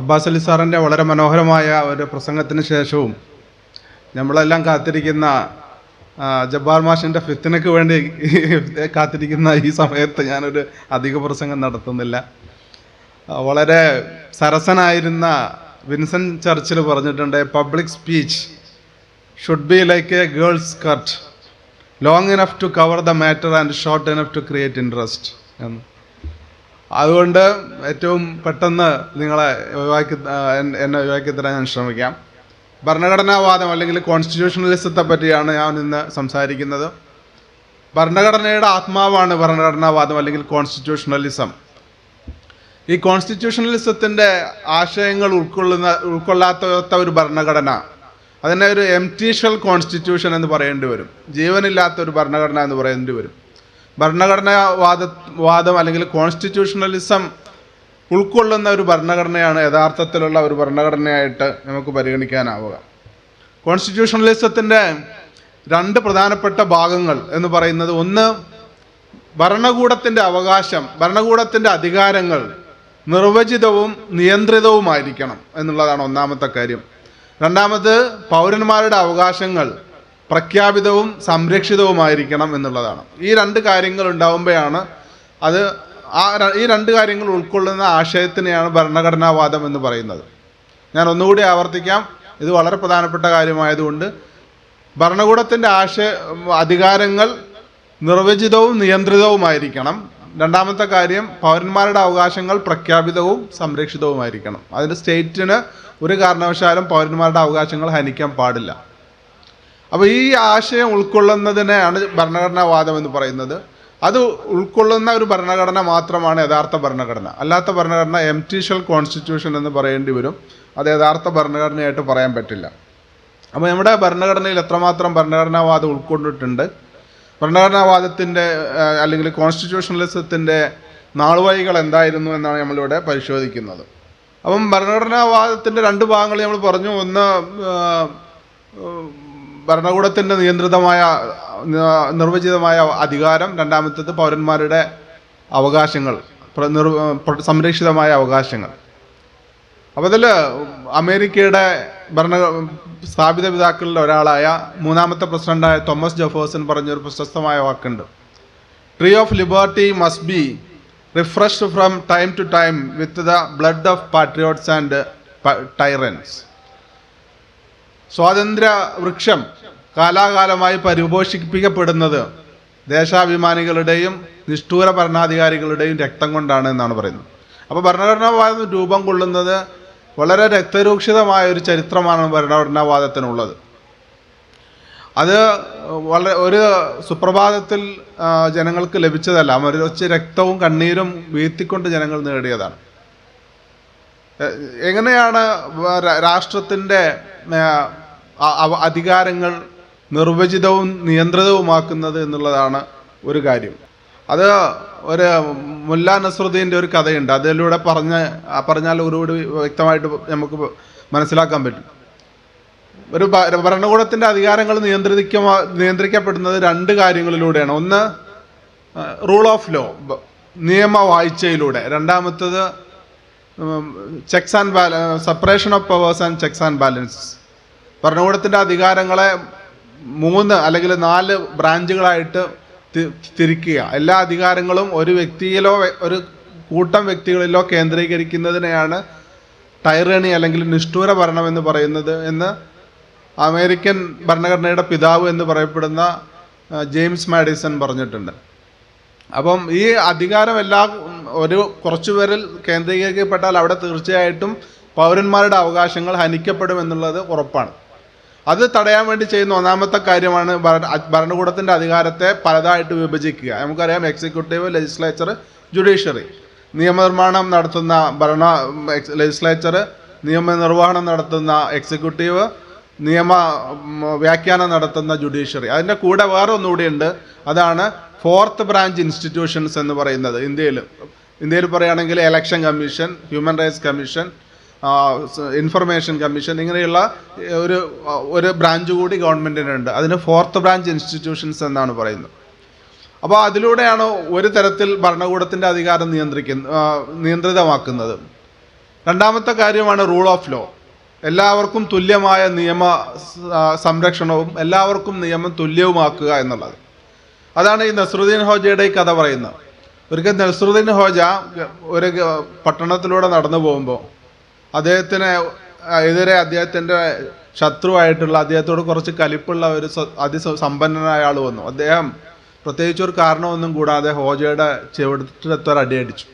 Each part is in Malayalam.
അബ്ബാസ് അലി സാറിന്റെ വളരെ മനോഹരമായ ഒരു പ്രസംഗത്തിന് ശേഷവും നമ്മളെല്ലാം കാത്തിരിക്കുന്ന ജബ്ബാർ മാഷിന്റെ ഫിത്തിനക്ക് വേണ്ടി കാത്തിരിക്കുന്ന ഈ സമയത്ത് ഞാനൊരു അധിക പ്രസംഗം നടത്തുന്നില്ല. വളരെ സരസനായിരുന്ന വിൻസെന്റ് ചർച്ചിൽ പറഞ്ഞിട്ടുണ്ട് public speech should be like a girls cut long enough to cover the matter and short enough to create interest എന്ന്. അതുകൊണ്ട് ഏറ്റവും പെട്ടെന്ന് നിങ്ങളെ ഒഴിവാക്കി എന്നെ ഒഴിവാക്കി തരാൻ ഞാൻ ശ്രമിക്കാം. ഭരണഘടനാവാദം അല്ലെങ്കിൽ കോൺസ്റ്റിറ്റ്യൂഷണലിസത്തെ പറ്റിയാണ് ഞാൻ ഇന്ന് സംസാരിക്കുന്നത്. ഭരണഘടനയുടെ ആത്മാവാണ് ഭരണഘടനാവാദം അല്ലെങ്കിൽ കോൺസ്റ്റിറ്റ്യൂഷണലിസം ഈ കോൺസ്റ്റിറ്റ്യൂഷണലിസത്തിന്റെ ആശയങ്ങൾ ഉൾക്കൊള്ളുന്ന ഉൾക്കൊള്ളാത്ത ഒരു ഭരണഘടന അതിനെ ഒരു എംറ്റീഷ്യൽ കോൺസ്റ്റിറ്റ്യൂഷൻ എന്ന് പറയേണ്ടി വരും. ജീവനില്ലാത്ത ഒരു ഭരണഘടന എന്ന് പറയേണ്ടി വരും. ഭരണഘടനാവാദ വാദം അല്ലെങ്കിൽ കോൺസ്റ്റിറ്റ്യൂഷണലിസം ഉൾക്കൊള്ളുന്ന ഒരു ഭരണഘടനയാണ് യഥാർത്ഥത്തിലുള്ള ഒരു ഭരണഘടനയായിട്ട് നമുക്ക് പരിഗണിക്കാനാവുക. കോൺസ്റ്റിറ്റ്യൂഷണലിസത്തിന്റെ രണ്ട് പ്രധാനപ്പെട്ട ഭാഗങ്ങൾ എന്ന് പറയുന്നത് ഒന്ന് ഭരണകൂടത്തിന്റെ അവകാശം ഭരണകൂടത്തിന്റെ അധികാരങ്ങൾ നിർവചിതവും നിയന്ത്രിതവുമായിരിക്കണം എന്നുള്ളതാണ് ഒന്നാമത്തെ കാര്യം. രണ്ടാമത് പൗരന്മാരുടെ അവകാശങ്ങൾ പ്രഖ്യാപിതവും സംരക്ഷിതവുമായിരിക്കണം എന്നുള്ളതാണ്. ഈ രണ്ട് കാര്യങ്ങൾ ഉണ്ടാവുമ്പോഴാണ് അത് ആ ഈ രണ്ട് കാര്യങ്ങൾ ഉൾക്കൊള്ളുന്ന ആശയത്തിനെയാണ് ഭരണഘടനാവാദം എന്ന് പറയുന്നത്. ഞാൻ ഒന്നുകൂടി ആവർത്തിക്കാം. ഇത് വളരെ പ്രധാനപ്പെട്ട കാര്യമായതുകൊണ്ട് ഭരണകൂടത്തിന്റെ ആശയ അധികാരങ്ങൾ നിർവചിതവും നിയന്ത്രിതവുമായിരിക്കണം. രണ്ടാമത്തെ കാര്യം പൗരന്മാരുടെ അവകാശങ്ങൾ പ്രഖ്യാപിതവും സംരക്ഷിതവുമായിരിക്കണം. അതിന് സ്റ്റേറ്റിന് ഒരു കാരണവശാലും പൗരന്മാരുടെ അവകാശങ്ങൾ ഹനിക്കാൻ പാടില്ല. അപ്പോൾ ഈ ആശയം ഉൾക്കൊള്ളുന്നതിനെയാണ് ഭരണഘടനാവാദം എന്ന് പറയുന്നത്. അത് ഉൾക്കൊള്ളുന്ന ഒരു ഭരണഘടന മാത്രമാണ് യഥാർത്ഥ ഭരണഘടന. അല്ലാത്ത ഭരണഘടന എംറ്റീഷ്യൽ കോൺസ്റ്റിറ്റ്യൂഷൻ എന്ന് പറയേണ്ടി വരും. അത് യഥാർത്ഥ ഭരണഘടനയായിട്ട് പറയാൻ പറ്റില്ല. അപ്പോൾ നമ്മുടെ ഭരണഘടനയിൽ എത്രമാത്രം ഭരണഘടനാവാദം ഉൾക്കൊണ്ടിട്ടുണ്ട്? ഭരണഘടനാവാദത്തിന്റെ അല്ലെങ്കിൽ കോൺസ്റ്റിറ്റ്യൂഷണലിസത്തിന്റെ നാളുവഴികൾ എന്തായിരുന്നു എന്നാണ് നമ്മളിവിടെ പരിശോധിക്കുന്നത്. അപ്പം ഭരണഘടനാവാദത്തിന്റെ രണ്ട് ഭാഗങ്ങൾ നമ്മൾ പറഞ്ഞു. ഒന്ന് ഭരണകൂടത്തിന്റെ നിയന്ത്രിതമായ നിർവചിതമായ അധികാരം രണ്ടാമത്തേത് പൗരന്മാരുടെ അവകാശങ്ങൾ സംരക്ഷിതമായ അവകാശങ്ങൾ. അപ്പോൾ അതിൽ അമേരിക്കയുടെ ഭരണ സ്ഥാപിത പിതാക്കളിൽ ഒരാളായ മൂന്നാമത്തെ പ്രസിഡന്റായ തോമസ് ജെഫേഴ്സൺ പറഞ്ഞൊരു പ്രശസ്തമായ വാക്കുണ്ട്. Tree of liberty must be refreshed from time to time with the blood of patriots and tyrants സ്വാതന്ത്ര്യ വൃക്ഷം കാലാകാലമായി പരിപോഷിപ്പിക്കപ്പെടുന്നത് ദേശാഭിമാനികളുടെയും നിഷ്ഠൂര ഭരണാധികാരികളുടെയും രക്തം കൊണ്ടാണ് എന്നാണ് പറയുന്നത്. അപ്പോൾ ഭരണഘടനാവാദം രൂപം കൊള്ളുന്നത് വളരെ രക്തരൂക്ഷിതമായ ഒരു ചരിത്രമാണ് ഭരണഘടനാവാദത്തിനുള്ളത്. അത് വളരെ ഒരു സുപ്രഭാതത്തിൽ ജനങ്ങൾക്ക് ലഭിച്ചതല്ല. മറിച്ച് രക്തവും കണ്ണീരും വീഴ്ത്തിക്കൊണ്ട് ജനങ്ങൾ നേടിയതാണ്. എങ്ങനെയാണ് രാഷ്ട്രത്തിന്റെ അധികാരങ്ങൾ നിർവചിതവും നിയന്ത്രിതവുമാക്കുന്നത് എന്നുള്ളതാണ് ഒരു കാര്യം. അത് ഒരു മുല്ല നസ്രുദ്ദീന്റെ ഒരു കഥയുണ്ട്. അതിലൂടെ പറഞ്ഞ പറഞ്ഞാൽ ഒരുകൂടി വ്യക്തമായിട്ട് നമുക്ക് മനസ്സിലാക്കാൻ പറ്റും. ഒരു ഭരണകൂടത്തിന്റെ അധികാരങ്ങൾ നിയന്ത്രിക്ക നിയന്ത്രിക്കപ്പെടുന്നത് രണ്ട് കാര്യങ്ങളിലൂടെയാണ്. ഒന്ന് റൂൾ ഓഫ് ലോ നിയമവാഴ്ചയിലൂടെ. രണ്ടാമത്തത് checks and balance separation of powers and checks and balance ഭരണകൂടത്തിന്റെ അധികാരങ്ങളെ മൂന്ന് അല്ലെങ്കിൽ നാല് ബ്രാഞ്ചുകളായിട്ട് തിരിക്കുക. എല്ലാ അധികാരങ്ങളും ഒരു വ്യക്തിയിലോ ഒരു കൂട്ടം വ്യക്തികളിലോ കേന്ദ്രീകരിക്കുന്നതിനെയാണ് ടൈറണി അല്ലെങ്കിൽ നിഷ്ഠൂര ഭരണം എന്ന് പറയുന്നത് എന്ന് അമേരിക്കൻ ഭരണഘടനയുടെ പിതാവ് എന്ന് പറയപ്പെടുന്ന ജെയിംസ് മാഡിസൺ പറഞ്ഞിട്ടുണ്ട്. അപ്പം ഈ അധികാരം എല്ലാ ഒരു കുറച്ചു പേരിൽ കേന്ദ്രീകരിക്കപ്പെട്ടാൽ അവിടെ തീർച്ചയായിട്ടും പൗരന്മാരുടെ അവകാശങ്ങൾ ഹനിക്കപ്പെടും എന്നുള്ളത് ഉറപ്പാണ്. അത് തടയാൻ വേണ്ടി ചെയ്യുന്ന ഒന്നാമത്തെ കാര്യമാണ് ഭരണ- ഭരണകൂടത്തിന്റെ അധികാരത്തെ പലതായിട്ട് വിഭജിക്കുക. നമുക്കറിയാം എക്സിക്യൂട്ടീവ് ലെജിസ്ലേച്ചർ ജുഡീഷ്യറി നിയമനിർമ്മാണം നടത്തുന്ന ഭരണ ലെജിസ്ലേച്ചർ നിയമനിർവഹണം നടത്തുന്ന എക്സിക്യൂട്ടീവ് നിയമ വ്യാഖ്യാനം നടത്തുന്ന ജുഡീഷ്യറി അതിന്റെ കൂടെ വേറെ ഒന്നുകൂടിയുണ്ട് അതാണ് ഫോർത്ത് ബ്രാഞ്ച് ഇൻസ്റ്റിറ്റ്യൂഷൻസ് എന്ന് പറയുന്നത് ഇന്ത്യയിൽ ഇന്ത്യയിൽ പറയുകയാണെങ്കിൽ election commission human rights commission information commission ഇങ്ങനെയുള്ള ഒരു ഒരു ബ്രാഞ്ച് കൂടി ഗവൺമെന്റിനുണ്ട് അതിന് ഫോർത്ത് ബ്രാഞ്ച് ഇൻസ്റ്റിറ്റ്യൂഷൻസ് എന്നാണ് പറയുന്നത്. അപ്പോൾ അതിലൂടെയാണ് ഒരു തരത്തിൽ ഭരണകൂടത്തിന്റെ അധികാരം നിയന്ത്രിക്കുന്ന നിയന്ത്രിതമാക്കുന്നത്. രണ്ടാമത്തെ കാര്യമാണ് റൂൾ ഓഫ് ലോ എല്ലാവർക്കും തുല്യമായ നിയമ സംരക്ഷണവും എല്ലാവർക്കും നിയമം തുല്യവുമാക്കുക എന്നുള്ളത്. അതാണ് ഈ നസറുദ്ദീൻ ഹോജയുടെ ഈ കഥ പറയുന്നത്. ഒരിക്കൽ നസ്രുദ്ദീൻ ഹോജ ഒരു പട്ടണത്തിലൂടെ നടന്നു പോകുമ്പോൾ അദ്ദേഹത്തിന് എതിരെ അദ്ദേഹത്തിന്റെ ശത്രുവായിട്ടുള്ള അദ്ദേഹത്തോട് കുറച്ച് കലിപ്പുള്ള ഒരു അതി അതിസമ്പന്നനായ ആൾ വന്നു. അദ്ദേഹം പ്രത്യേകിച്ച് ഒരു കാരണമൊന്നും കൂടാതെ ഹോജയുടെ ചെവിടത്തൊരു അടിയടിച്ചു.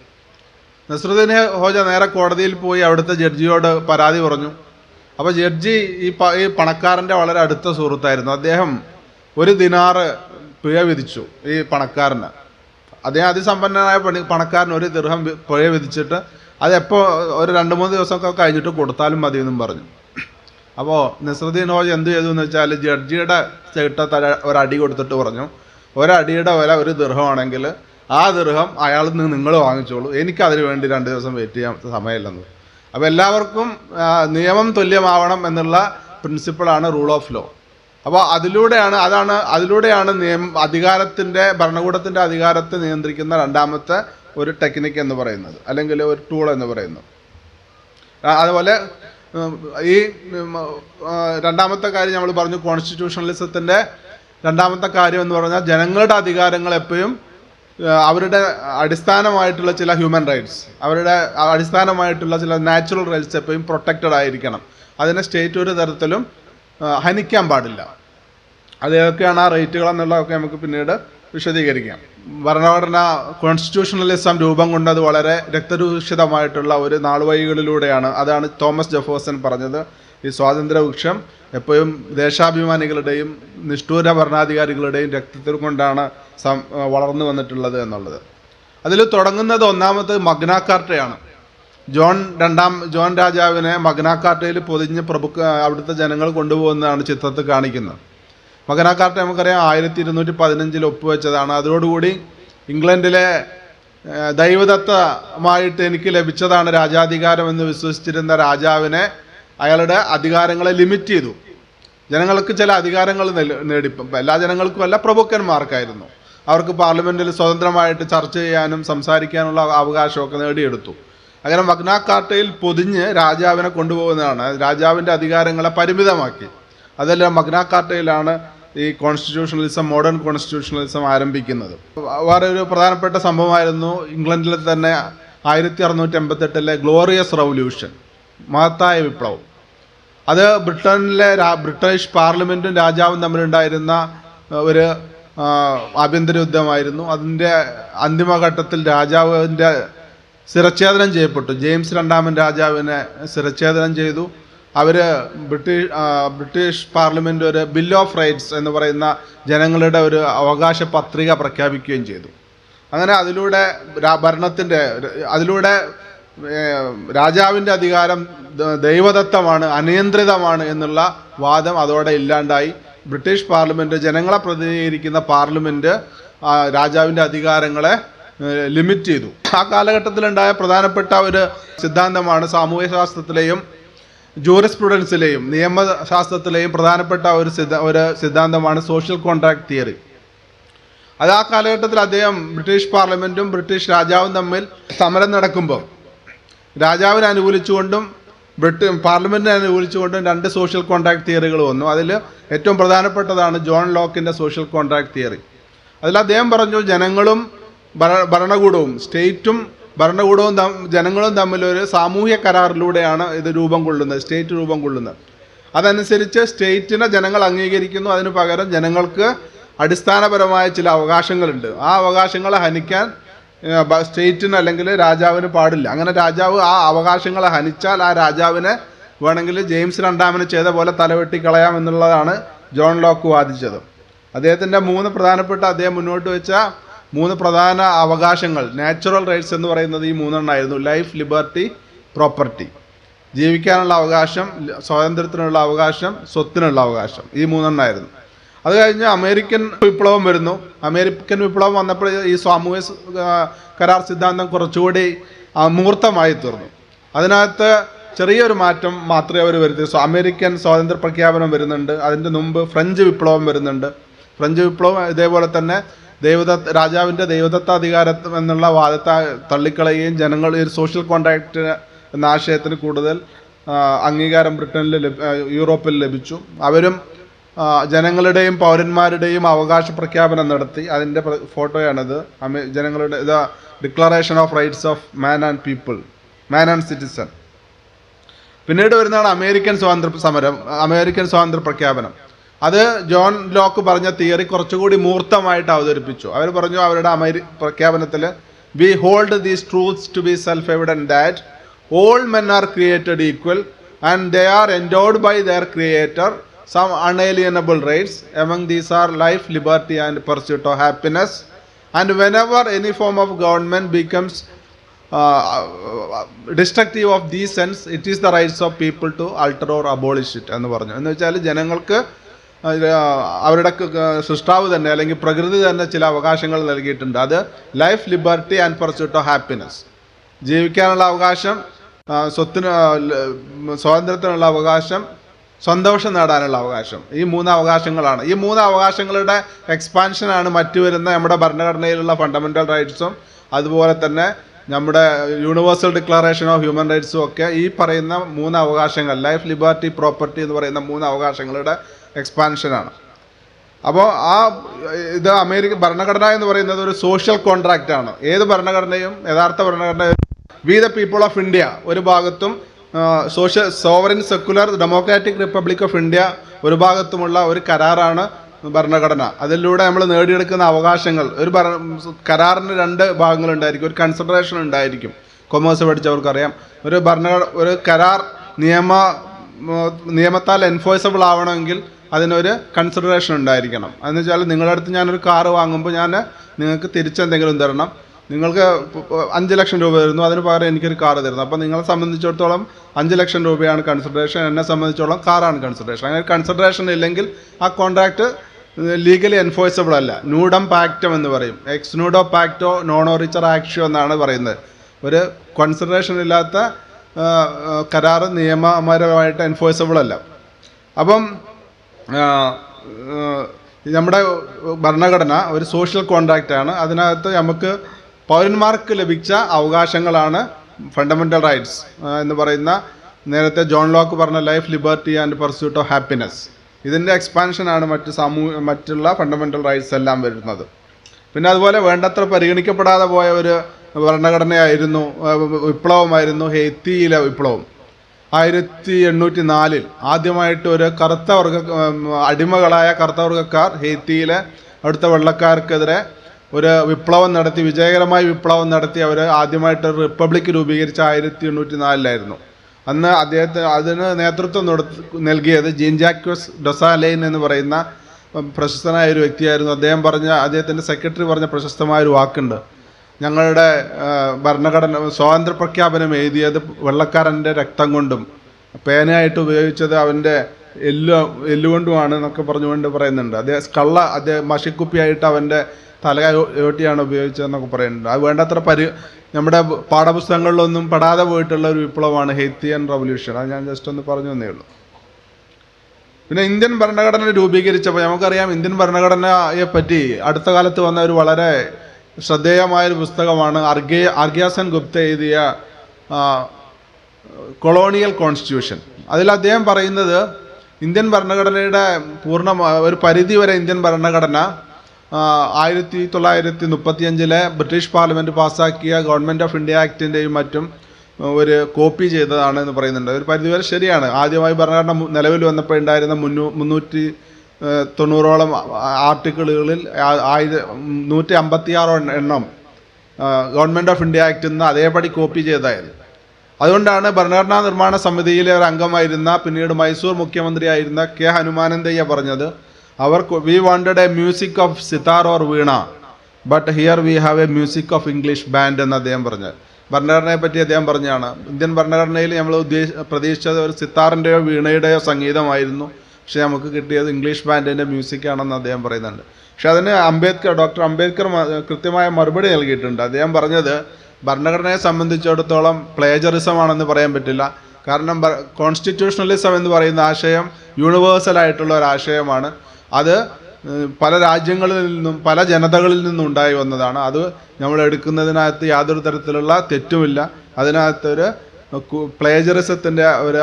നസ്രുദ്ദീൻ ഹോജ നേരെ കോടതിയിൽ പോയി അവിടുത്തെ ജഡ്ജിയോട് പരാതി പറഞ്ഞു. അപ്പോൾ ജഡ്ജി ഈ ഈ പണക്കാരന്റെ വളരെ അടുത്ത സുഹൃത്തായിരുന്നു. അദ്ദേഹം ഒരു ദിനാറ് പിഴ വിധിച്ചു ഈ പണക്കാരന്. അദ്ദേഹം അതിസമ്പന്നനായ പണി പണക്കാരന് ഒരു ദീർഘം പുഴ വിധിച്ചിട്ട് അതെപ്പോൾ ഒരു രണ്ട് മൂന്ന് ദിവസമൊക്കെ കഴിഞ്ഞിട്ട് കൊടുത്താലും മതി എന്നും പറഞ്ഞു. അപ്പോൾ നസ്രുദ്ദീൻ ഹോജ എന്ത് ചെയ്തു എന്ന് വെച്ചാൽ ജഡ്ജിയുടെ ചേട്ട തല ഒരടി കൊടുത്തിട്ട് പറഞ്ഞു ഒരടിയുടെ വില ഒരു ദീർഘമാണെങ്കിൽ ആ ദീർഘം അയാളിൽ നിന്ന് നിങ്ങൾ വാങ്ങിച്ചോളൂ എനിക്ക് അതിന് വേണ്ടി രണ്ട് ദിവസം വെയിറ്റ് ചെയ്യാൻ സമയമില്ലെന്ന്. അപ്പോൾ എല്ലാവർക്കും നിയമം തുല്യമാവണം എന്നുള്ള പ്രിൻസിപ്പിളാണ് റൂൾ ഓഫ് ലോ അപ്പോൾ അതിലൂടെയാണ് അതാണ് അതിലൂടെയാണ് നിയമ അധികാരത്തിന്റെ ഭരണകൂടത്തിന്റെ അധികാരത്തെ നിയന്ത്രിക്കുന്ന രണ്ടാമത്തെ ഒരു ടെക്നിക്ക് എന്ന് പറയുന്നത് അല്ലെങ്കിൽ ഒരു ടൂൾ എന്ന് പറയുന്നു. അതുപോലെ ഈ രണ്ടാമത്തെ കാര്യം നമ്മൾ പറഞ്ഞു കോൺസ്റ്റിറ്റ്യൂഷണലിസത്തിന്റെ രണ്ടാമത്തെ കാര്യം എന്ന് പറഞ്ഞാൽ ജനങ്ങളുടെ അധികാരങ്ങൾ എപ്പോഴും അവരുടെ അടിസ്ഥാനമായിട്ടുള്ള ചില ഹ്യൂമൻ റൈറ്റ്സ് അവരുടെ അടിസ്ഥാനമായിട്ടുള്ള ചില നാച്ചുറൽ റൈറ്റ്സ് എപ്പോഴും പ്രൊട്ടക്റ്റഡ് ആയിരിക്കണം. അതിനെ സ്റ്റേറ്റ് ഒരു തരത്തിലും ഹനിക്കാൻ പാടില്ല. അതേതൊക്കെയാണ് ആ റേറ്റുകൾ എന്നുള്ളതൊക്കെ നമുക്ക് പിന്നീട് വിശദീകരിക്കാം. ഭരണഘടന കോൺസ്റ്റിറ്റ്യൂഷണലിസം രൂപം കൊണ്ടത് വളരെ രക്തരൂഷിതമായിട്ടുള്ള ഒരു നാളുവഴികളിലൂടെയാണ്. അതാണ് തോമസ് ജെഫേഴ്സൺ പറഞ്ഞത്. ഈ സ്വാതന്ത്ര്യവൃക്ഷം എപ്പോഴും ദേശാഭിമാനികളുടെയും നിഷ്ഠൂര ഭരണാധികാരികളുടെയും രക്തത്തിൽ കൊണ്ടാണ് വളർന്നു വന്നിട്ടുള്ളത് എന്നുള്ളത്. അതിൽ തുടങ്ങുന്നത് ഒന്നാമത് മഗ്നാക്കാർട്ടയാണ് ജോൺ രണ്ടാം ജോൺ രാജാവിനെ മഗ്നാക്കാർട്ടയിൽ പൊതിഞ്ഞ് പ്രഭുക്ക അവിടുത്തെ ജനങ്ങൾ കൊണ്ടുപോകുന്നതാണ് ചിത്രത്തിൽ കാണിക്കുന്നത്. മകനാക്കാർട്ട നമുക്കറിയാം ആയിരത്തി ഇരുന്നൂറ്റി പതിനഞ്ചിൽ ഒപ്പുവെച്ചതാണ്. അതോടുകൂടി ഇംഗ്ലണ്ടിലെ ദൈവദത്തമായിട്ട് എനിക്ക് ലഭിച്ചതാണ് രാജാധികാരം എന്ന് വിശ്വസിച്ചിരുന്ന രാജാവിനെ അയാളുടെ അധികാരങ്ങളെ ലിമിറ്റ് ചെയ്തു. ജനങ്ങൾക്ക് ചില അധികാരങ്ങൾ നേടിപ്പം എല്ലാ ജനങ്ങൾക്കും അല്ല പ്രഭുക്കന്മാർക്കായിരുന്നു. അവർക്ക് പാർലമെന്റിൽ സ്വതന്ത്രമായിട്ട് ചർച്ച ചെയ്യാനും സംസാരിക്കാനുള്ള അവകാശമൊക്കെ നേടിയെടുത്തു. അങ്ങനെ മഗ്നാക്കാർട്ടയിൽ പൊതിഞ്ഞ് രാജാവിനെ കൊണ്ടുപോകുന്നതാണ്. രാജാവിന്റെ അധികാരങ്ങളെ പരിമിതമാക്കി. അതല്ല മഗ്നാക്കാർട്ടയിലാണ് ഈ കോൺസ്റ്റിറ്റ്യൂഷണലിസം മോഡേൺ കോൺസ്റ്റിറ്റ്യൂഷണലിസം ആരംഭിക്കുന്നത്. വേറെ ഒരു പ്രധാനപ്പെട്ട സംഭവമായിരുന്നു ഇംഗ്ലണ്ടിൽ തന്നെ ആയിരത്തി അറുന്നൂറ്റി എൺപത്തെട്ടിലെ ഗ്ലോറിയസ് റവല്യൂഷൻ മഹത്തായ വിപ്ലവം. അത് ബ്രിട്ടനിലെ ബ്രിട്ടീഷ് പാർലമെന്റും രാജാവും തമ്മിലുണ്ടായിരുന്ന ഒരു ആഭ്യന്തര യുദ്ധമായിരുന്നു. അതിന്റെ അന്തിമഘട്ടത്തിൽ രാജാവിന്റെ ശിരച്ഛേദനം ചെയ്യപ്പെട്ടു. ജെയിംസ് രണ്ടാമൻ രാജാവിനെ സിറച്ഛേദനം ചെയ്തു. അവർ ബ്രിട്ടീഷ് ബ്രിട്ടീഷ് പാർലമെന്റ് ഒരു ബിൽ ഓഫ് റൈറ്റ്സ് എന്ന് പറയുന്ന ജനങ്ങളുടെ ഒരു അവകാശ പത്രിക പ്രഖ്യാപിക്കുകയും ചെയ്തു. അങ്ങനെ അതിലൂടെ ഭരണത്തിന്റെ അതിലൂടെ രാജാവിന്റെ അധികാരം ദൈവദത്തമാണ് അനിയന്ത്രിതമാണ് എന്നുള്ള വാദം അതോടെ ഇല്ലാണ്ടായി. ബ്രിട്ടീഷ് പാർലമെന്റ് ജനങ്ങളെ പ്രതിനിധീകരിക്കുന്ന പാർലമെന്റ് രാജാവിന്റെ അധികാരങ്ങളെ ലിമിറ്റ് ചെയ്തു. ആ കാലഘട്ടത്തിലുണ്ടായ പ്രധാനപ്പെട്ട ഒരു സിദ്ധാന്തമാണ് സാമൂഹ്യ ശാസ്ത്രത്തിലെയും ജൂറിസ്പ്രുഡൻസിലെയും നിയമശാസ്ത്രത്തിലെയും പ്രധാനപ്പെട്ട ഒരു സിദ്ധ ഒരു സിദ്ധാന്തമാണ് സോഷ്യൽ കോൺട്രാക്ട് തിയറി അത് ആ കാലഘട്ടത്തിൽ അദ്ദേഹം ബ്രിട്ടീഷ് പാർലമെന്റും ബ്രിട്ടീഷ് രാജാവും തമ്മിൽ സമരം നടക്കുമ്പോൾ രാജാവിനെ അനുകൂലിച്ചുകൊണ്ടും ബ്രിട്ടൻ പാർലമെന്റിനെ അനുകൂലിച്ചുകൊണ്ടും രണ്ട് സോഷ്യൽ കോൺട്രാക്ട് തിയറികൾ വന്നു. അതിൽ ഏറ്റവും പ്രധാനപ്പെട്ടതാണ് ജോൺ ലോക്കിന്റെ സോഷ്യൽ കോൺട്രാക്ട് തിയറി അതിൽ അദ്ദേഹം പറഞ്ഞു ജനങ്ങളും ഭരണകൂടവും സ്റ്റേറ്റും ഭരണകൂടവും ജനങ്ങളും തമ്മിലൊരു സാമൂഹ്യ കരാറിലൂടെയാണ് ഇത് രൂപം കൊള്ളുന്നത് സ്റ്റേറ്റ് രൂപം കൊള്ളുന്നത്. അതനുസരിച്ച് സ്റ്റേറ്റിനെ ജനങ്ങൾ അംഗീകരിക്കുന്നു അതിന് പകരം ജനങ്ങൾക്ക് അടിസ്ഥാനപരമായ ചില അവകാശങ്ങളുണ്ട്. ആ അവകാശങ്ങളെ ഹനിക്കാൻ സ്റ്റേറ്റിന് അല്ലെങ്കിൽ രാജാവിന് പാടില്ല. അങ്ങനെ രാജാവ് ആ അവകാശങ്ങളെ ഹനിച്ചാൽ ആ രാജാവിനെ വേണമെങ്കിൽ ജെയിംസ് രണ്ടാമന് ചെയ്ത പോലെ തലവെട്ടി കളയാം എന്നുള്ളതാണ് ജോൺ ലോക്ക് വാദിച്ചത്. അദ്ദേഹത്തിന്റെ മൂന്ന് പ്രധാനപ്പെട്ട അദ്ദേഹം മുന്നോട്ട് വെച്ച മൂന്ന് പ്രധാന അവകാശങ്ങൾ. നാച്ചുറൽ റൈറ്റ്സ് എന്ന് പറയുന്നത് ഈ മൂന്നെണ്ണമായിരുന്നു ലൈഫ് ലിബർട്ടി പ്രോപ്പർട്ടി ജീവിക്കാനുള്ള അവകാശം സ്വാതന്ത്ര്യത്തിനുള്ള അവകാശം സ്വത്തിനുള്ള അവകാശം. ഈ മൂന്നെണ്ണമായിരുന്നു അത് കഴിഞ്ഞ് അമേരിക്കൻ വിപ്ലവം വരുന്നു. അമേരിക്കൻ വിപ്ലവം വന്നപ്പോൾ ഈ സാമൂഹ്യ കരാർ സിദ്ധാന്തം കുറച്ചുകൂടി അമൂർത്തമായി തീർന്നു. അതിനകത്ത് ചെറിയൊരു മാറ്റം മാത്രമേ അവർ വരുത്തി അമേരിക്കൻ സ്വാതന്ത്ര്യ പ്രഖ്യാപനം വരുന്നുണ്ട്. അതിന്റെ മുമ്പ് ഫ്രഞ്ച് വിപ്ലവം വരുന്നുണ്ട്. ഫ്രഞ്ച് വിപ്ലവം ഇതേപോലെ തന്നെ ദൈവദത്ത രാജാവിന്റെ ദൈവദത്ത അധികാരത്വം എന്നുള്ള വാദത്തെ തള്ളിക്കളയുകയും ജനങ്ങൾ ഒരു സോഷ്യൽ കോൺട്രാക്റ്റ് എന്ന ആശയത്തിന് കൂടുതൽ അംഗീകാരം ബ്രിട്ടനിൽ യൂറോപ്പിൽ ലഭിച്ചു. അവരും ജനങ്ങളുടെയും പൗരന്മാരുടെയും അവകാശ പ്രഖ്യാപനം നടത്തി. അതിന്റെ ഫോട്ടോയാണിത്. ജനങ്ങളുടെ ഇത് declaration of rights of man and people man and citizen പിന്നീട് വരുന്നതാണ് അമേരിക്കൻ സ്വാതന്ത്ര്യ സമരം അമേരിക്കൻ സ്വാതന്ത്ര്യ പ്രഖ്യാപനം. അത് ജോൺ ലോക്ക് പറഞ്ഞ തിയറി കുറച്ചുകൂടി മൂർത്തമായിട്ട് അവതരിപ്പിച്ചു. അവർ പറഞ്ഞു അവരുടെ അമേരി പ്രഖ്യാപനത്തിൽ we hold these truths to be self evident that all men are created equal and they are endowed by their creator some unalienable rights among these are life liberty and pursuit of happiness and whenever any form of government becomes destructive of these sense it is the rights of people to alter or abolish it എന്ന് പറഞ്ഞു. എന്ന് വെച്ചാൽ ജനങ്ങൾക്ക് അവരുടെ സൃഷ്ടാവ് തന്നെ അല്ലെങ്കിൽ പ്രകൃതി തന്നെ ചില അവകാശങ്ങൾ നൽകിയിട്ടുണ്ട്. അത് life liberty and pursuit of happiness ജീവിക്കാനുള്ള അവകാശം സ്വത്തിന് സ്വാതന്ത്ര്യത്തിനുള്ള അവകാശം സന്തോഷം നേടാനുള്ള അവകാശം. ഈ മൂന്ന് അവകാശങ്ങളാണ്. ഈ മൂന്ന് അവകാശങ്ങളുടെ എക്സ്പാൻഷനാണ് മറ്റു വരുന്ന നമ്മുടെ ഭരണഘടനയിലുള്ള ഫണ്ടമെന്റൽ റൈറ്റ്സും അതുപോലെ തന്നെ നമ്മുടെ യൂണിവേഴ്സൽ ഡിക്ലറേഷൻ ഓഫ് ഹ്യൂമൻ റൈറ്റ്സും ഒക്കെ ഈ പറയുന്ന മൂന്ന് അവകാശങ്ങൾ ലൈഫ് ലിബർട്ടി പ്രോപ്പർട്ടി എന്ന് പറയുന്ന മൂന്ന് അവകാശങ്ങളുടെ എക്സ്പാൻഷനാണ്. അപ്പോൾ ആ ഇത് അമേരിക്ക ഭരണഘടന എന്ന് പറയുന്നത് ഒരു സോഷ്യൽ കോൺട്രാക്റ്റ് ആണ്. ഏത് ഭരണഘടനയും യഥാർത്ഥ ഭരണഘടന we the people of India ഒരു ഭാഗത്തും social sovereign secular democratic republic of India ഒരു ഭാഗത്തുമുള്ള ഒരു കരാറാണ് ഭരണഘടന. അതിലൂടെ നമ്മൾ നേടിയെടുക്കുന്ന അവകാശങ്ങൾ ഒരു ഭര- കരാറിന് രണ്ട് ഭാഗങ്ങളുണ്ടായിരിക്കും. ഒരു കൺസിഡറേഷൻ ഉണ്ടായിരിക്കും. കൊമേഴ്സ് പഠിച്ചവർക്കറിയാം. ഒരു ഭരണഘടന ഒരു കരാർ നിയമ നിയമത്താൽ എൻഫോഴ്സബിൾ ആവണമെങ്കിൽ അതിനൊരു കൺസിഡറേഷൻ ഉണ്ടായിരിക്കണം. അതെന്ന് വെച്ചാൽ നിങ്ങളുടെ അടുത്ത് ഞാനൊരു കാറ് വാങ്ങുമ്പോൾ ഞാൻ നിങ്ങൾക്ക് തിരിച്ചെന്തെങ്കിലും തരണം. നിങ്ങൾക്ക് അഞ്ച് ലക്ഷം രൂപ തരുന്നു അതിന് പകരം എനിക്കൊരു കാറ് തരുന്നു. അപ്പോൾ നിങ്ങളെ സംബന്ധിച്ചിടത്തോളം അഞ്ച് ലക്ഷം രൂപയാണ് കൺസിഡറേഷൻ എന്നെ സംബന്ധിച്ചിടത്തോളം കാറാണ് കൺസിഡറേഷൻ അങ്ങനെ കൺസിഡറേഷൻ ഇല്ലെങ്കിൽ ആ കോൺട്രാക്റ്റ് ലീഗലി എൻഫോഴ്സബിൾ അല്ല. നൂഡം പാക്റ്റം എന്ന് പറയും. എക്സ് നൂഡോ പാക്റ്റോ നോണോ റിച്ചർ ആക്ഷ്യോ എന്നാണ് പറയുന്നത്. ഒരു കൺസിഡറേഷൻ ഇല്ലാത്ത കരാറ് നിയമപരമായിട്ട് എൻഫോഴ്സബിൾ അല്ല. അപ്പം നമ്മുടെ ഭരണഘടന ഒരു സോഷ്യൽ കോൺട്രാക്റ്റ് ആണ്. അതിനകത്ത് നമുക്ക് പൗരന്മാർക്ക് ലഭിച്ച അവകാശങ്ങളാണ് ഫണ്ടമെന്റൽ റൈറ്റ്സ് എന്ന് പറയുന്ന നേരത്തെ ജോൺ ലോക്ക് പറഞ്ഞ life liberty and pursuit of happiness ഇതിന്റെ എക്സ്പാൻഷനാണ് മറ്റ് സമൂഹ മറ്റുള്ള ഫണ്ടമെന്റൽ റൈറ്റ്സ് എല്ലാം വരുന്നത്. പിന്നെ അതുപോലെ വേണ്ടത്ര പരിഗണിക്കപ്പെടാതെ പോയ ഒരു ഭരണഘടനയായിരുന്നു വിപ്ലവമായിരുന്നു ഹെയ്ത്തിയിലെ വിപ്ലവം. ആയിരത്തി എണ്ണൂറ്റി നാലിൽ ആദ്യമായിട്ട് ഒരു കറുത്ത വർഗ അടിമകളായ കറുത്ത വർഗക്കാർ ഹെയ്ത്തിയിലെ അവിടുത്തെ വെള്ളക്കാർക്കെതിരെ ഒരു വിപ്ലവം നടത്തി വിജയകരമായ വിപ്ലവം നടത്തി അവർ ആദ്യമായിട്ട് ഒരു റിപ്പബ്ലിക് രൂപീകരിച്ച ആയിരത്തി എണ്ണൂറ്റി നാലിലായിരുന്നു അന്ന് അദ്ദേഹത്തെ അതിന് നേതൃത്വം നൽകിയത് ജീൻ ജാക്വസ് ഡൊസാലൈൻ എന്ന് പറയുന്ന പ്രശസ്തനായ ഒരു വ്യക്തിയായിരുന്നു. അദ്ദേഹം പറഞ്ഞ അദ്ദേഹത്തിന്റെ സെക്രട്ടറി പറഞ്ഞ പ്രശസ്തമായ ഒരു വാക്കുണ്ട്. ഞങ്ങളുടെ ഭരണഘടന സ്വാതന്ത്ര്യ പ്രഖ്യാപനം എഴുതിയത് വെള്ളക്കാരന്റെ രക്തം കൊണ്ടും പേനയായിട്ട് ഉപയോഗിച്ചത് അവന്റെ എല്ലു എല്ലുകൊണ്ടുമാണ് എന്നൊക്കെ പറഞ്ഞുകൊണ്ട് പറയുന്നുണ്ട്. അദ്ദേഹം കള്ള അദ്ദേഹം മഷിക്കുപ്പിയായിട്ട് അവന്റെ തല യോട്ടിയാണ് ഉപയോഗിച്ചതെന്നൊക്കെ പറയുന്നുണ്ട്. അത് വേണ്ടത്ര പരി നമ്മുടെ പാഠപുസ്തകങ്ങളിലൊന്നും പെടാതെ പോയിട്ടുള്ള ഒരു വിപ്ലവമാണ് ഹെയ്ത്തിയൻ റവല്യൂഷൻ. അത് ഞാൻ ജസ്റ്റ് ഒന്ന് പറഞ്ഞു തന്നേ ഉള്ളൂ. പിന്നെ ഇന്ത്യൻ ഭരണഘടന രൂപീകരിച്ചപ്പോൾ നമുക്കറിയാം ഇന്ത്യൻ ഭരണഘടനയെ പറ്റി അടുത്ത കാലത്ത് വന്ന ഒരു വളരെ ശ്രദ്ധേയമായ ഒരു പുസ്തകമാണ് അർഗേ അർഗ്യാസൻ ഗുപ്ത എഴുതിയ കൊളോണിയൽ കോൺസ്റ്റിറ്റ്യൂഷൻ. അതിൽ അദ്ദേഹം പറയുന്നത് ഇന്ത്യൻ ഭരണഘടനയുടെ പൂർണ ഒരു പരിധി വരെ ഇന്ത്യൻ ഭരണഘടന ആയിരത്തി തൊള്ളായിരത്തി മുപ്പത്തിയഞ്ചിലെ ബ്രിട്ടീഷ് പാർലമെന്റ് പാസ്സാക്കിയ ഗവൺമെന്റ് ഓഫ് ഇന്ത്യ ആക്ടിന്റെയും മറ്റും ഒരു കോപ്പി ചെയ്തതാണ് എന്ന് പറയുന്നുണ്ട്. ഒരു പരിധിവരെ ശരിയാണ്. ആദ്യമായി ഭരണഘടന നിലവിൽ വന്നപ്പോൾ ഉണ്ടായിരുന്ന മുന്നൂ മുന്നൂറ്റി തൊണ്ണൂറോളം ആർട്ടിക്കിളുകളിൽ ആയി ആയിര നൂറ്റി അമ്പത്തിയാറോ എണ്ണം ഗവൺമെന്റ് ഓഫ് ഇന്ത്യ ആക്ടിൽ നിന്ന് അതേപടി കോപ്പി ചെയ്തായിരുന്നു അതുകൊണ്ടാണ് ഭരണഘടനാ നിർമ്മാണ സമിതിയിലെ ഒരു അംഗമായിരുന്ന പിന്നീട് മൈസൂർ മുഖ്യമന്ത്രിയായിരുന്ന കെ ഹനുമാനന്ദയ്യ പറഞ്ഞത് അവർ we wanted a music of sitar or veena but here we have a music of English band എന്ന് അദ്ദേഹം പറഞ്ഞത് ഭരണഘടനയെ പറ്റി അദ്ദേഹം പറഞ്ഞാണ് ഇന്ത്യൻ ഭരണഘടനയിൽ നമ്മൾ ഉദ്ദേശ പ്രതീക്ഷിച്ചത് ഒരു സിത്താറിന്റെയോ വീണയുടെയോ സംഗീതമായിരുന്നു. പക്ഷേ നമുക്ക് കിട്ടിയത് ഇംഗ്ലീഷ് ബാൻഡിന്റെ മ്യൂസിക് ആണെന്ന് അദ്ദേഹം പറയുന്നുണ്ട്. പക്ഷെ അതിന് അംബേദ്കർ ഡോക്ടർ അംബേദ്കർ കൃത്യമായ മറുപടി നൽകിയിട്ടുണ്ട്. അദ്ദേഹം പറഞ്ഞത് ഭരണഘടനയെ സംബന്ധിച്ചിടത്തോളം പ്ലേജറിസം ആണെന്ന് പറയാൻ പറ്റില്ല. കാരണം കോൺസ്റ്റിറ്റ്യൂഷണലിസം എന്ന് പറയുന്ന ആശയം യൂണിവേഴ്സൽ ആയിട്ടുള്ള ഒരു ആശയമാണ്. അത് പല രാജ്യങ്ങളിൽ നിന്നും പല ജനതകളിൽ നിന്നും ഉണ്ടായി വന്നതാണ്. അത് നമ്മൾ എടുക്കുന്നതിനകത്ത് യാതൊരു തരത്തിലുള്ള തെറ്റുമില്ല. അതിനകത്തൊരു പ്ലേജറിസത്തിന്റെ ഒരു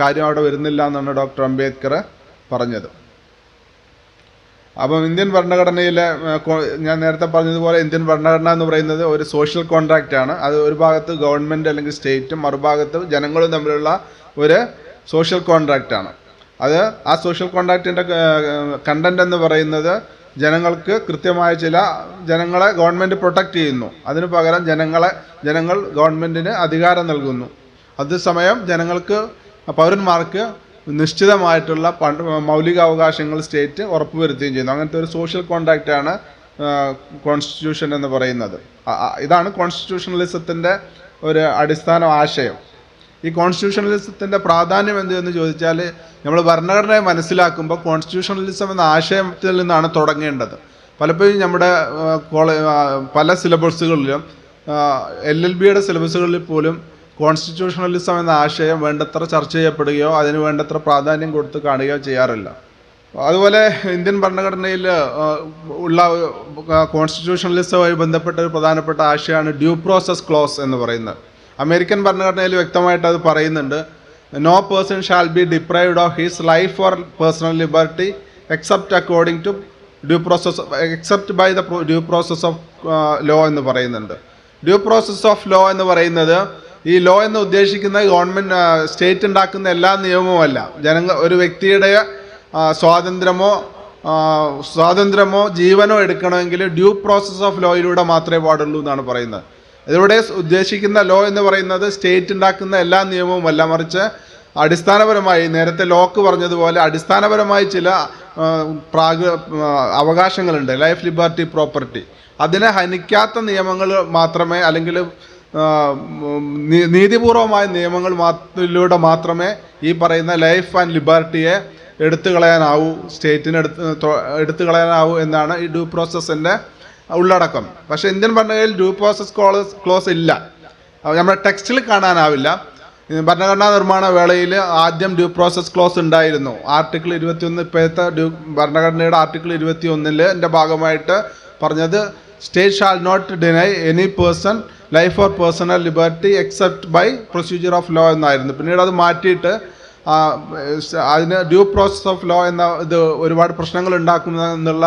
കാര്യം അവിടെ വരുന്നില്ല എന്നാണ് ഡോക്ടർ അംബേദ്കർ പറഞ്ഞത്. അപ്പം ഇന്ത്യൻ ഭരണഘടനയിലെ ഞാൻ നേരത്തെ പറഞ്ഞതുപോലെ ഇന്ത്യൻ ഭരണഘടന എന്ന് പറയുന്നത് ഒരു സോഷ്യൽ കോൺട്രാക്റ്റ് ആണ്. അത് ഒരു ഭാഗത്ത് ഗവൺമെന്റ് അല്ലെങ്കിൽ സ്റ്റേറ്റും മറുഭാഗത്ത് ജനങ്ങളും തമ്മിലുള്ള ഒരു സോഷ്യൽ കോൺട്രാക്റ്റ് ആണ്. അത് ആ സോഷ്യൽ കോൺട്രാക്റ്റിന്റെ കണ്ടന്റ് എന്ന് പറയുന്നത് ജനങ്ങൾക്ക് കൃത്യമായ ചില ജനങ്ങളെ ഗവൺമെന്റ് പ്രൊട്ടക്റ്റ് ചെയ്യുന്നു. അതിനു പകരം ജനങ്ങളെ ജനങ്ങൾ ഗവൺമെന്റിന് അധികാരം നൽകുന്നു. അതേസമയം ജനങ്ങൾക്ക് പൗരന്മാർക്ക് നിശ്ചിതമായിട്ടുള്ള പണ്ട് മൗലികാവകാശങ്ങൾ സ്റ്റേറ്റ് ഉറപ്പുവരുത്തുകയും ചെയ്യുന്നു. അങ്ങനത്തെ ഒരു സോഷ്യൽ കോൺട്രാക്റ്റ് ആണ് കോൺസ്റ്റിറ്റ്യൂഷൻ എന്ന് പറയുന്നത്. ഇതാണ് കോൺസ്റ്റിറ്റ്യൂഷണലിസത്തിന്റെ ഒരു അടിസ്ഥാന ആശയം. ഈ കോൺസ്റ്റിറ്റ്യൂഷണലിസത്തിന്റെ പ്രാധാന്യം എന്ത് എന്ന് ചോദിച്ചാൽ നമ്മൾ ഭരണഘടനയെ മനസ്സിലാക്കുമ്പോൾ കോൺസ്റ്റിറ്റ്യൂഷണലിസം എന്ന ആശയത്തിൽ നിന്നാണ് തുടങ്ങേണ്ടത്. പലപ്പോഴും നമ്മുടെ പല സിലബസുകളിലും എൽ എൽ ബിയുടെ സിലബസുകളിൽ പോലും കോൺസ്റ്റിറ്റ്യൂഷണലിസം എന്ന ആശയം വേണ്ടത്ര ചർച്ച ചെയ്യപ്പെടുകയോ അതിന് വേണ്ടത്ര പ്രാധാന്യം കൊടുത്ത് കാണുകയോ ചെയ്യാറില്ല. അതുപോലെ ഇന്ത്യൻ ഭരണഘടനയിൽ ഉള്ള കോൺസ്റ്റിറ്റ്യൂഷണലിസവുമായി ബന്ധപ്പെട്ട ഒരു പ്രധാനപ്പെട്ട ആശയമാണ് ഡ്യൂ പ്രോസസ് ക്ലോസ് എന്ന് പറയുന്നത്. അമേരിക്കൻ ഭരണഘടനയിൽ വ്യക്തമായിട്ട് അത് പറയുന്നുണ്ട്. No person shall be deprived of his life or personal liberty except according to due process except by the due process of law എന്ന് പറയുന്നുണ്ട്. ഡ്യൂ പ്രോസസ് ഓഫ് ലോ എന്ന് പറയുന്നത് ഈ ലോ എന്ന് ഉദ്ദേശിക്കുന്ന ഗവൺമെന്റ് സ്റ്റേറ്റ് ഉണ്ടാക്കുന്ന എല്ലാ നിയമവുമല്ല ജനങ്ങൾ ഒരു വ്യക്തിയുടെ സ്വാതന്ത്ര്യമോ സ്വാതന്ത്ര്യമോ ജീവനോ എടുക്കണമെങ്കിൽ ഡ്യൂ പ്രോസസ് ഓഫ് ലോയിലൂടെ മാത്രമേ പാടുള്ളൂ എന്നാണ് പറയുന്നത്. ഇതിലൂടെ ഉദ്ദേശിക്കുന്ന ലോ എന്ന് പറയുന്നത് സ്റ്റേറ്റ് ഉണ്ടാക്കുന്ന എല്ലാ നിയമവുമല്ല മറിച്ച് അടിസ്ഥാനപരമായി നേരത്തെ ലോക്ക് പറഞ്ഞതുപോലെ അടിസ്ഥാനപരമായി ചില പ്രാഗ് അവകാശങ്ങളുണ്ട്. ലൈഫ് ലിബർട്ടി പ്രോപ്പർട്ടി അതിനെ ഹനിക്കാത്ത നിയമങ്ങൾ മാത്രമേ അല്ലെങ്കിൽ നീതിപൂർവമായ നിയമങ്ങൾ മാത്തിലൂടെ മാത്രമേ ഈ പറയുന്ന ലൈഫ് ആൻഡ് ലിബർട്ടിയെ എടുത്തു കളയാനാവൂ സ്റ്റേറ്റിന് എടുത്ത് എടുത്തു കളയാനാവൂ എന്നാണ് ഈ ഡ്യൂ പ്രോസസ്സിന്റെ ഉള്ളടക്കം. പക്ഷേ ഇന്ത്യൻ ഭരണഘടനയിൽ ഡ്യൂ പ്രോസസ് ക്ലോസ് ക്ലോസ് ഇല്ല. നമ്മുടെ ടെക്സ്റ്റിൽ കാണാനാവില്ല. ഭരണഘടനാ നിർമ്മാണ വേളയിൽ ആദ്യം ഡ്യൂ പ്രോസസ് ക്ലോസ് ഉണ്ടായിരുന്നു. ആർട്ടിക്കിൾ ഇരുപത്തിയൊന്ന് ഇപ്പോഴത്തെ ഡ്യൂ ഭരണഘടനയുടെ ആർട്ടിക്കിൾ ഇരുപത്തി ഒന്നിന്റെ ഭാഗമായിട്ട് പറഞ്ഞത് state shall not deny any person life or personal liberty except by procedure of law എന്നായിരുന്നു. പിന്നീട് അത് മാറ്റിയിട്ട് അതിന് ഡ്യൂ പ്രോസസ് ഓഫ് ലോ എന്ന ഇത് ഒരുപാട് പ്രശ്നങ്ങൾ ഉണ്ടാക്കുന്ന എന്നുള്ള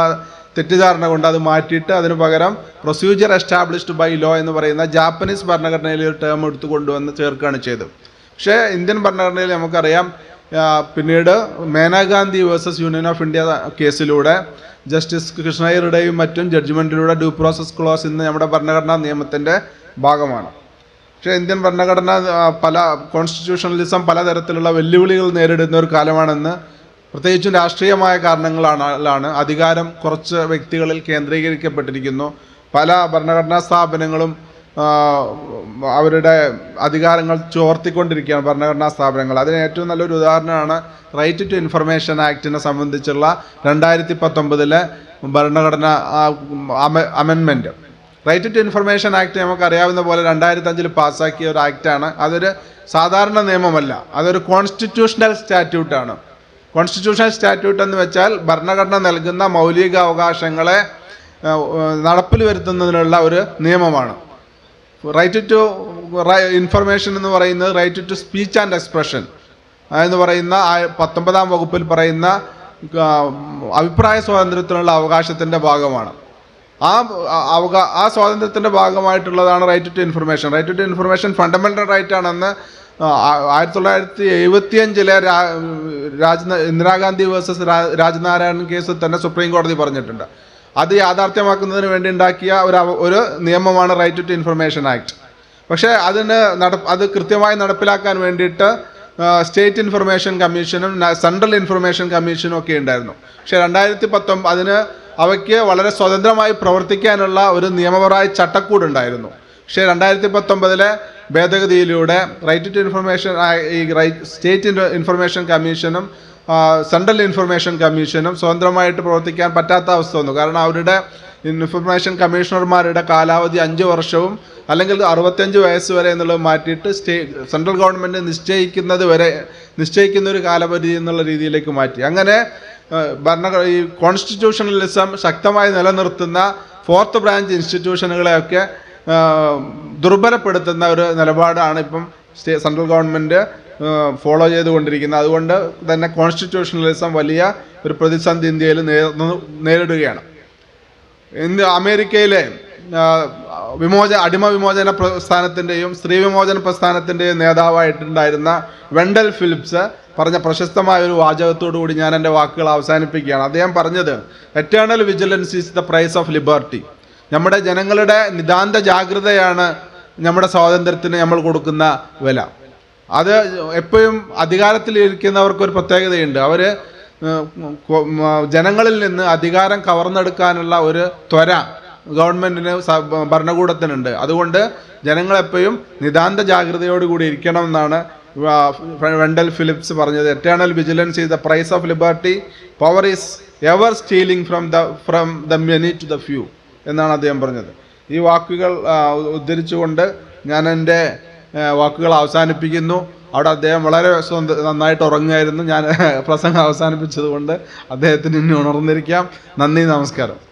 തെറ്റിദ്ധാരണ കൊണ്ട് അത് മാറ്റിയിട്ട് അതിന് പകരം പ്രൊസീജിയർ എസ്റ്റാബ്ലിഷ്ഡ് ബൈ ലോ എന്ന് പറയുന്ന ജാപ്പനീസ് ഭരണഘടനയിൽ ഒരു ടേം എടുത്തു കൊണ്ടുവന്ന് ചേർക്കുകയാണ് ചെയ്തത്. പക്ഷേ ഇന്ത്യൻ ഭരണഘടനയിൽ നമുക്കറിയാം പിന്നീട് Maneka Gandhi versus Union of India കേസിലൂടെ ജസ്റ്റിസ് കൃഷ്ണയ്യരുടെയും മറ്റും ജഡ്ജ്മെന്റിലൂടെ ഡ്യൂ പ്രോസസ് ക്ലോസ് ഇന്ന് നമ്മുടെ ഭരണഘടനാ നിയമത്തിന്റെ ഭാഗമാണ്. പക്ഷേ ഇന്ത്യൻ ഭരണഘടന പല കോൺസ്റ്റിറ്റ്യൂഷണലിസം പലതരത്തിലുള്ള വെല്ലുവിളികൾ നേരിടുന്ന ഒരു കാലമാണെന്ന് പ്രത്യേകിച്ചും രാഷ്ട്രീയമായ കാരണങ്ങളാണ് അധികാരം കുറച്ച് വ്യക്തികളിൽ കേന്ദ്രീകരിക്കപ്പെട്ടിരിക്കുന്നു. പല ഭരണഘടനാ സ്ഥാപനങ്ങളും അവരുടെ അധികാരങ്ങൾ ചോർത്തിക്കൊണ്ടിരിക്കുകയാണ് ഭരണഘടനാ സ്ഥാപനങ്ങൾ. അതിന് ഏറ്റവും നല്ലൊരു ഉദാഹരണമാണ് റൈറ്റ് ടു ഇൻഫർമേഷൻ ആക്ടിനെ സംബന്ധിച്ചുള്ള രണ്ടായിരത്തി പത്തൊമ്പതിലെ ഭരണഘടന അമെൻമെന്റ് റൈറ്റ് ടു ഇൻഫർമേഷൻ ആക്ട് നമുക്കറിയാവുന്ന പോലെ രണ്ടായിരത്തി അഞ്ചിൽ പാസ്സാക്കിയ ഒരു ആക്റ്റാണ് അതൊരു സാധാരണ നിയമമല്ല. അതൊരു കോൺസ്റ്റിറ്റ്യൂഷണൽ സ്റ്റാറ്റ്യൂട്ടാണ് കോൺസ്റ്റിറ്റ്യൂഷണൽ സ്റ്റാറ്റ്യൂട്ട് എന്ന് വെച്ചാൽ ഭരണഘടന നൽകുന്ന മൗലിക അവകാശങ്ങളെ നടപ്പിൽ വരുത്തുന്നതിനുള്ള ഒരു നിയമമാണ്. റൈറ്റ് ടു ഇൻഫർമേഷൻ എന്ന് പറയുന്നത് right to speech and expression എന്ന് പറയുന്ന പത്തൊമ്പതാം വകുപ്പിൽ പറയുന്ന അഭിപ്രായ സ്വാതന്ത്ര്യത്തിനുള്ള അവകാശത്തിന്റെ ഭാഗമാണ്. ആ അവകാ ആ സ്വാതന്ത്ര്യത്തിന്റെ ഭാഗമായിട്ടുള്ളതാണ് right to information right to information fundamental right ആണെന്ന് ആയിരത്തി തൊള്ളായിരത്തി എഴുപത്തിയഞ്ചിലെ ഇന്ദിരാഗാന്ധി വേഴ്സസ് രാജ്നാരായണൻ കേസ് തന്നെ സുപ്രീം കോടതി പറഞ്ഞിട്ടുണ്ട്. അത് യാഥാർത്ഥ്യമാക്കുന്നതിന് വേണ്ടി ഉണ്ടാക്കിയ ഒരു ഒരു നിയമമാണ് റൈറ്റ് ടു ഇൻഫർമേഷൻ ആക്ട് പക്ഷേ അതിന് നട അത് കൃത്യമായി നടപ്പിലാക്കാൻ വേണ്ടിയിട്ട് സ്റ്റേറ്റ് ഇൻഫർമേഷൻ കമ്മീഷനും സെൻട്രൽ ഇൻഫർമേഷൻ കമ്മീഷനും ഒക്കെ ഉണ്ടായിരുന്നു. പക്ഷേ രണ്ടായിരത്തി പത്തൊമ്പത് അതിന് അവയ്ക്ക് വളരെ സ്വതന്ത്രമായി പ്രവർത്തിക്കാനുള്ള ഒരു നിയമപരമായ ചട്ടക്കൂടുണ്ടായിരുന്നു. പക്ഷേ രണ്ടായിരത്തി പത്തൊമ്പതിലെ ഭേദഗതിയിലൂടെ റൈറ്റ് ടു ഇൻഫർമേഷൻ ഈ റൈറ്റ് സ്റ്റേറ്റ് ഇൻഫർമേഷൻ കമ്മീഷനും സെൻട്രൽ ഇൻഫർമേഷൻ കമ്മീഷനും സ്വതന്ത്രമായിട്ട് പ്രവർത്തിക്കാൻ പറ്റാത്ത അവസ്ഥ വന്നു. കാരണം അവരുടെ ഇൻഫർമേഷൻ കമ്മീഷണർമാരുടെ കാലാവധി അഞ്ച് വർഷവും അല്ലെങ്കിൽ അറുപത്തഞ്ച് വയസ്സ് വരെ എന്നുള്ളത് മാറ്റിയിട്ട് സ്റ്റേ സെൻട്രൽ ഗവൺമെന്റ് നിശ്ചയിക്കുന്നത് വരെ നിശ്ചയിക്കുന്ന ഒരു കാലപരിധി എന്നുള്ള രീതിയിലേക്ക് മാറ്റി. അങ്ങനെ ഭരണ ഈ കോൺസ്റ്റിറ്റ്യൂഷണലിസം ശക്തമായി നിലനിർത്തുന്ന ഫോർത്ത് ബ്രാഞ്ച് ഇൻസ്റ്റിറ്റ്യൂഷനുകളെയൊക്കെ ദുർബലപ്പെടുത്തുന്ന ഒരു നിലപാടാണ് ഇപ്പം സ്റ്റേ സെൻട്രൽ ഗവൺമെന്റ് ഫോളോ ചെയ്തുകൊണ്ടിരിക്കുന്നത്. അതുകൊണ്ട് തന്നെ കോൺസ്റ്റിറ്റ്യൂഷണലിസം വലിയ ഒരു പ്രതിസന്ധി ഇന്ത്യയിൽ നേരിടുകയാണ്. ഇന്ത്യ അമേരിക്കയിലെ വിമോച അടിമ വിമോചന പ്രസ്ഥാനത്തിന്റെയും സ്ത്രീ വിമോചന പ്രസ്ഥാനത്തിന്റെയും നേതാവായിട്ടുണ്ടായിരുന്ന വെണ്ടൽ ഫിലിപ്സ് പറഞ്ഞ പ്രശസ്തമായ ഒരു വാചകത്തോടു കൂടി ഞാൻ എന്റെ വാക്കുകൾ അവസാനിപ്പിക്കുകയാണ്. അദ്ദേഹം പറഞ്ഞത് eternal vigilance is the price of liberty നമ്മുടെ ജനങ്ങളുടെ നിതാന്ത ജാഗ്രതയാണ് നമ്മുടെ സ്വാതന്ത്ര്യത്തിന് നമ്മൾ കൊടുക്കുന്ന വില. അത് എപ്പോഴും അധികാരത്തിലിരിക്കുന്നവർക്ക് ഒരു പ്രത്യേകതയുണ്ട്. അവർ ജനങ്ങളിൽ നിന്ന് അധികാരം കവർന്നെടുക്കാനുള്ള ഒരു ത്വര ഗവൺമെന്റിന് ഭരണകൂടത്തിനുണ്ട്. അതുകൊണ്ട് ജനങ്ങളെപ്പോഴും നിതാന്ത ജാഗ്രതയോടുകൂടി ഇരിക്കണം എന്നാണ് വെണ്ടൽ ഫിലിപ്സ് പറഞ്ഞത്. Eternal vigilance is the price of liberty power is ever stealing from the from the many to the few എന്നാണ് അദ്ദേഹം പറഞ്ഞത്. ഈ വാക്കുകൾ ഉദ്ധരിച്ചുകൊണ്ട് ഞാൻ എന്റെ വാക്കുകൾ അവസാനിപ്പിക്കുന്നു. അവിടെ അദ്ദേഹം വളരെ നന്നായിട്ട് ഉറങ്ങുമായിരുന്നു ഞാൻ പ്രസംഗം അവസാനിപ്പിച്ചതുകൊണ്ട് അദ്ദേഹത്തിന് ഇനി ഉണർന്നിരിക്കാം. നന്ദി നമസ്കാരം.